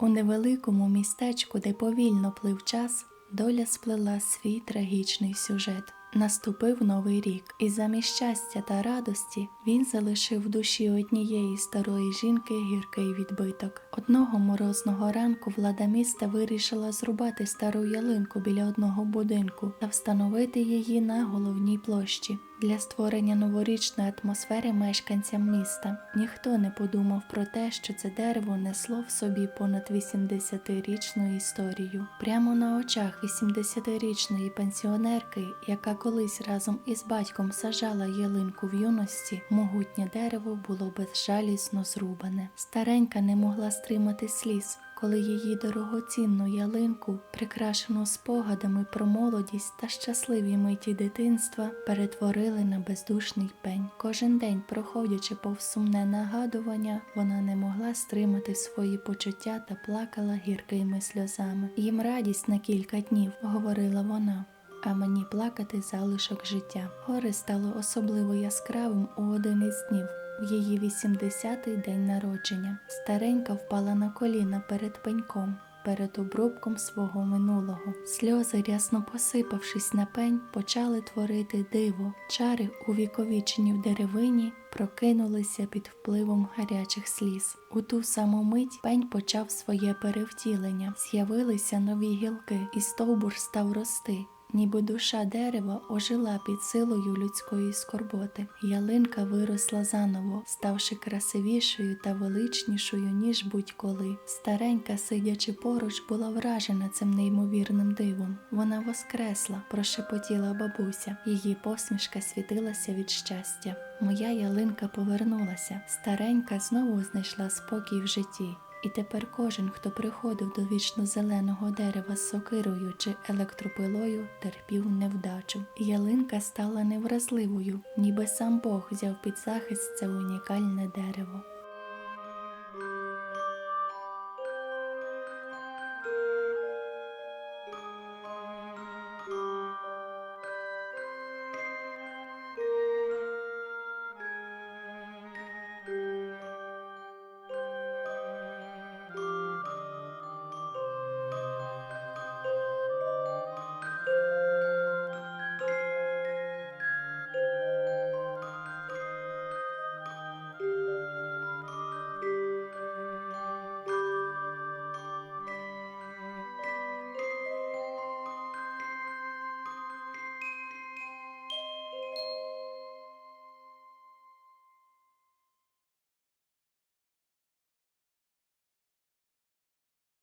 У невеликому містечку, де повільно плив час, доля сплела свій трагічний сюжет. Наступив новий рік, і замість щастя та радості він залишив в душі однієї старої жінки гіркий відбиток. Одного морозного ранку влада міста вирішила зрубати стару ялинку біля одного будинку та встановити її на головній площі. Для створення новорічної атмосфери мешканцям міста ніхто не подумав про те, що це дерево несло в собі понад 80-річну історію. Прямо на очах 80-річної пенсіонерки, яка колись разом із батьком сажала ялинку в юності, могутнє дерево було безжалісно зрубане. Старенька не могла стримати сліз. Коли її дорогоцінну ялинку, прикрашену спогадами про молодість та щасливі миті дитинства, перетворили на бездушний пень. Кожен день, проходячи повз сумне нагадування, вона не могла стримати свої почуття та плакала гіркими сльозами. Їм радість на кілька днів, говорила вона. А мені плакати залишок життя. Горе стало особливо яскравим у один із днів. В її 80-й день народження старенька впала на коліна перед пеньком, перед обрубком свого минулого. Сльози, рясно посипавшись на пень, почали творити диво. Чари, увіковічені в деревині, прокинулися під впливом гарячих сліз. У ту саму мить пень почав своє перевтілення. З'явилися нові гілки, і стовбур став рости. Ніби душа дерева ожила під силою людської скорботи. Ялинка виросла заново, ставши красивішою та величнішою, ніж будь-коли. Старенька, сидячи поруч, була вражена цим неймовірним дивом. Вона воскресла, прошепотіла бабуся. Її посмішка світилася від щастя. Моя ялинка повернулася. Старенька знову знайшла спокій в житті. І тепер кожен, хто приходив до вічно зеленого дерева з сокирою чи електропилою, терпів невдачу. Ялинка стала невразливою, ніби сам Бог взяв під захист це унікальне дерево.